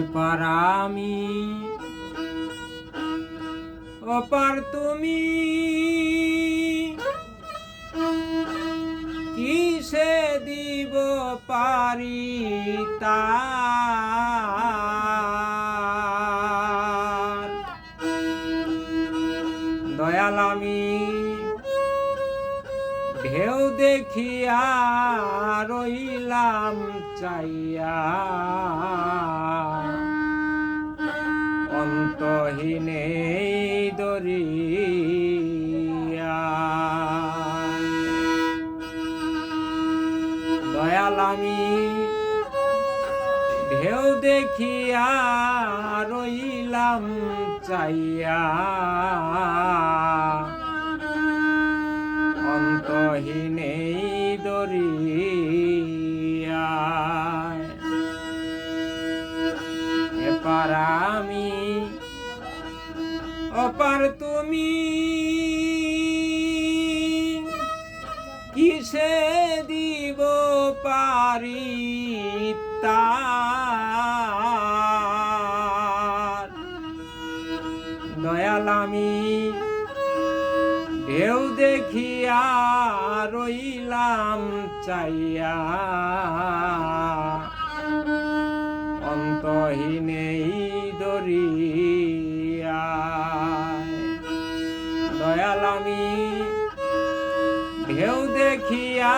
এপার অপার তুমি। কিসে দিব পারি তার দয়াল আমি ঢেউ দেখিয়া রইলাম চাইয়া। অন্তহীনে দরিয়া। দয়াল আমি ঢেউ দেখিয়া রইলাম চাইয়া। অন্তহীনে দরিয়া। এপার আমি অপার তুমি। কিসে দিব পারি দয়াল আমি ঢেউ দেখিয়া রইলাম চাইয়া। অন্তহীনেই দেখিয়া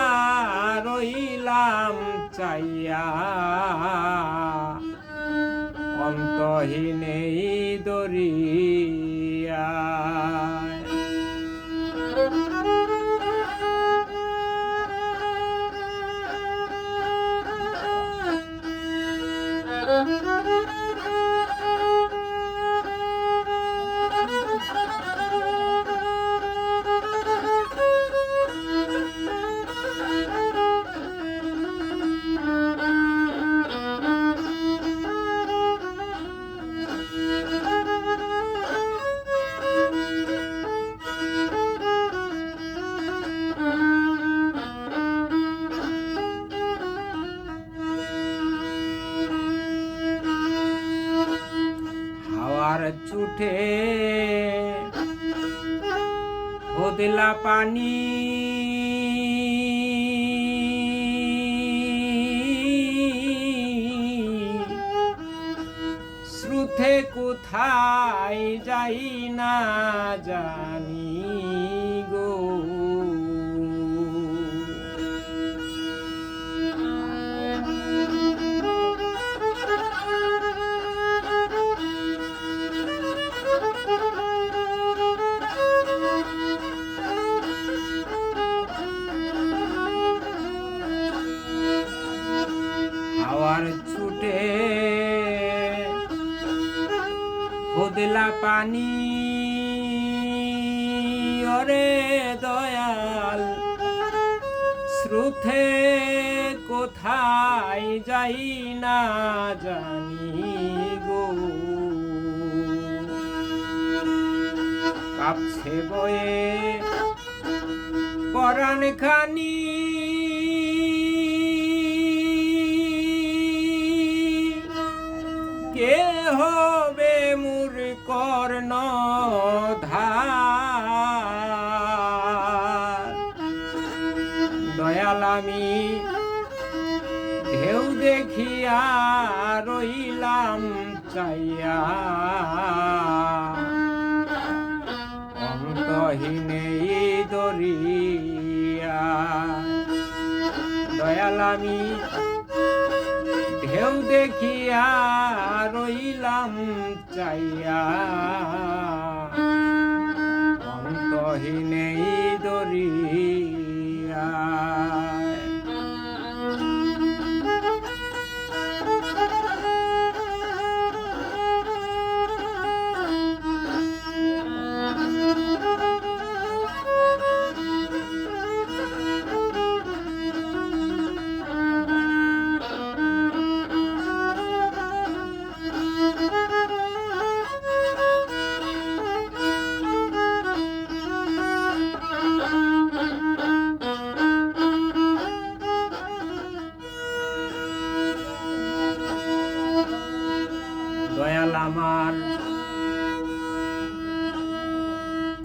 রইলাম চাইয়া। অন্তহীনে দরিয়া। চুঠে। হদিলা পানি। শ্রুথে কোথায় যাই না জানি। হাওয়ার ছুটে। হদলা পানি, ওরে দয়াল শ্রুতে কোথায় যাই না জানি গো। কাপছে বয়ে পরাণ খানি হবে মুর কর্ণ ধার দয়াল আমি ঢেউ দেখিয়া রইলাম চাইয়া। অন্তহীনে দরিয়া। দয়াল আমি ঢেউ দেখিয়া চাইয়া। অন্তহীনেই দরিয়া আমার।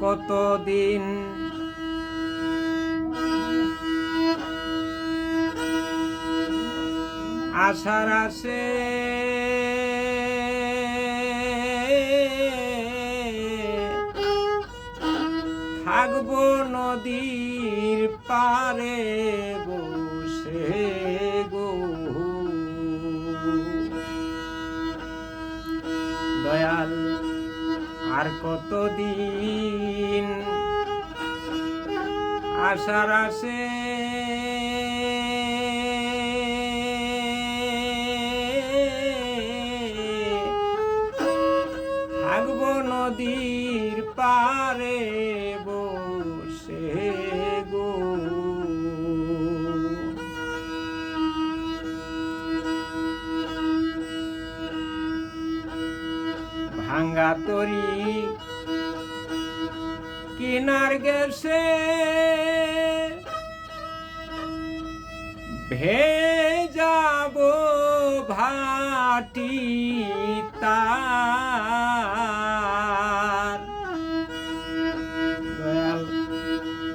কতদিন আশার আসে থাকব নদীর পারে বসে। আর কতদিন? আশার আসে ভাঙ্গা তরি। কিনার গেছে। ভেজাব ভাটি তার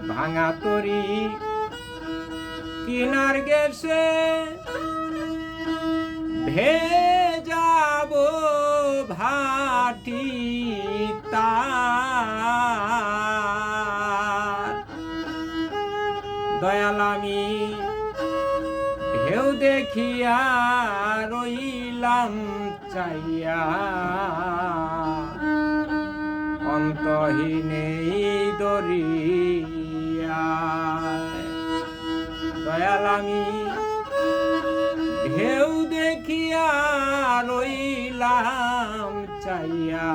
ভাঙা তরি কিনার গেছে। ভেজাব ভাটি তার। দয়াল আমি ঢেউ দেখিয়া রইলাম চাইয়া অন্তহীনে দরিয়া দয়াল আমি ঢেউ দেখিয়া রইলাম চাইয়া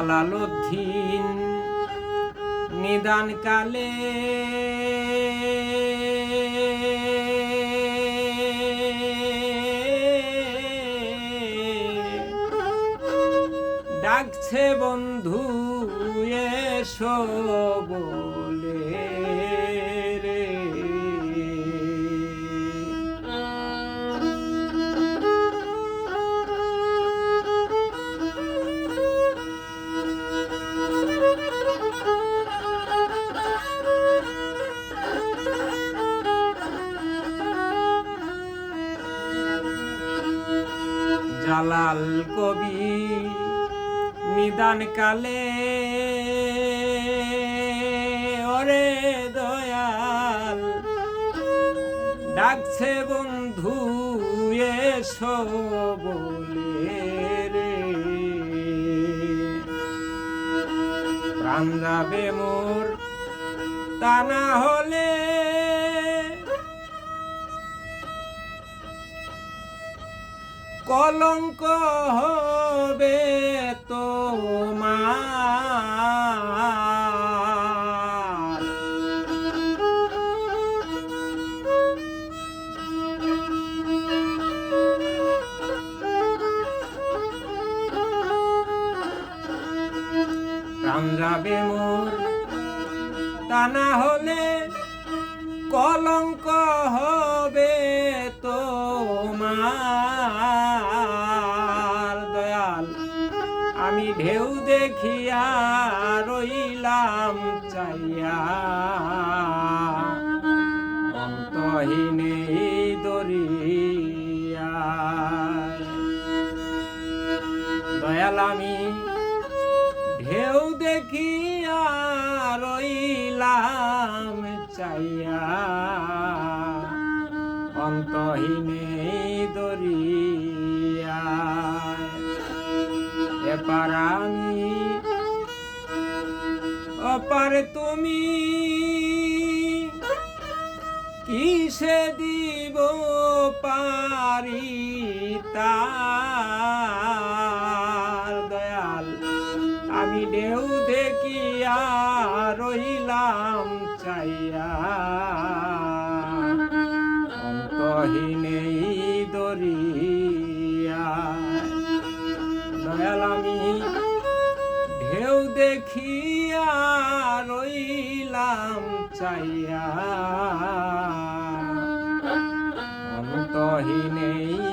জালালুদ্দিন নিদান কালে ডাকছে বন্ধু এসো বলে। জালাল কবি নিদান কালে ওরে দয়াল, ডাকছে বন্ধু, এসো বলে রে। প্রাণ যাবে মোর তা না হলে কলঙ্ক হবে তোমার। প্রাণ যাবে মোর তা না হলে কলঙ্ক হবে তোমার। ঢেউ দেখিয়া রইলাম চাইয়া অন্তহীনে দরিয়া দয়াল আমি ঢেউ দেখিয়া রইলাম চাইয়া অন্তহীনে অপার তুমি কিসে দিব পারি তার দয়াল? আমি ঢেউ দেখিয়া রইলাম চাইয়া অন্তহীনে দরিয়া। দয়াল আমি ঢেউ দেখিয়া রইলাম চাইয়া। অন্তহীনেই